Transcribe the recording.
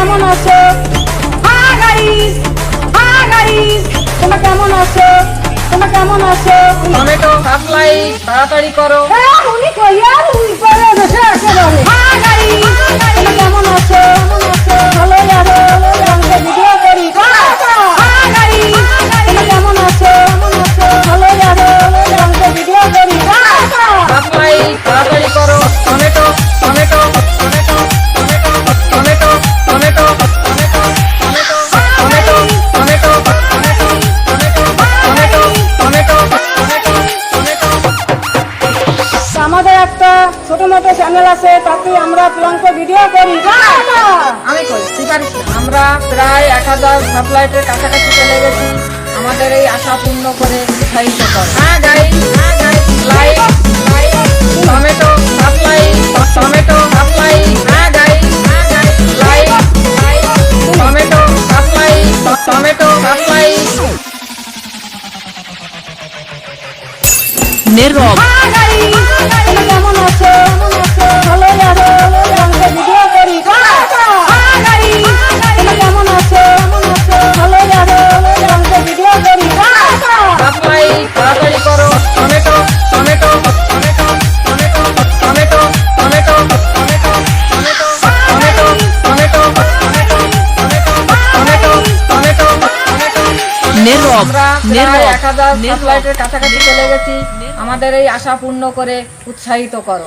কেমন আছো? হ্যাঁ গাইস হ্যাঁ গাইস তোমরা কেমন আছো? তোমরা কেমন আছো? টমেটো সাপ্লাই তাড়াতাড়ি করো। হ্যাঁ উনি কইয়া উনি করে বসে একেবারে হ্যাঁ গাইস তোমরা কেমন আছো? ভালো আছো ভিডিও করি। হ্যাঁ গাইস তোমরা কেমন আছো? ভালো আছো আমাকে ভিডিও করি। সাপ্লাই তাড়াতাড়ি করো। টমেটো একটা ছোট মোটো চ্যানেল আছে তাতে আমরা প্রিয়াঙ্ক ভিডিও করি। আমি করি তুই পারিস আমরা প্রায় এক হাজার সাপ্লাইটের কাছাকাছি চলে গেছি। আমাদের এই আশা পূর্ণ করে উৎসাহিত কর। হ্যাঁ গাই হ্যাঁ গাই like like tomato supply tomato supply হ্যাঁ গাই হ্যাঁ গাই like like tomato supply tomato supply নীরব নীরব এক হাজার কাছাকাছি চলে গেছি। আমাদের এই আশা পূর্ণ করে উৎসাহিত করো।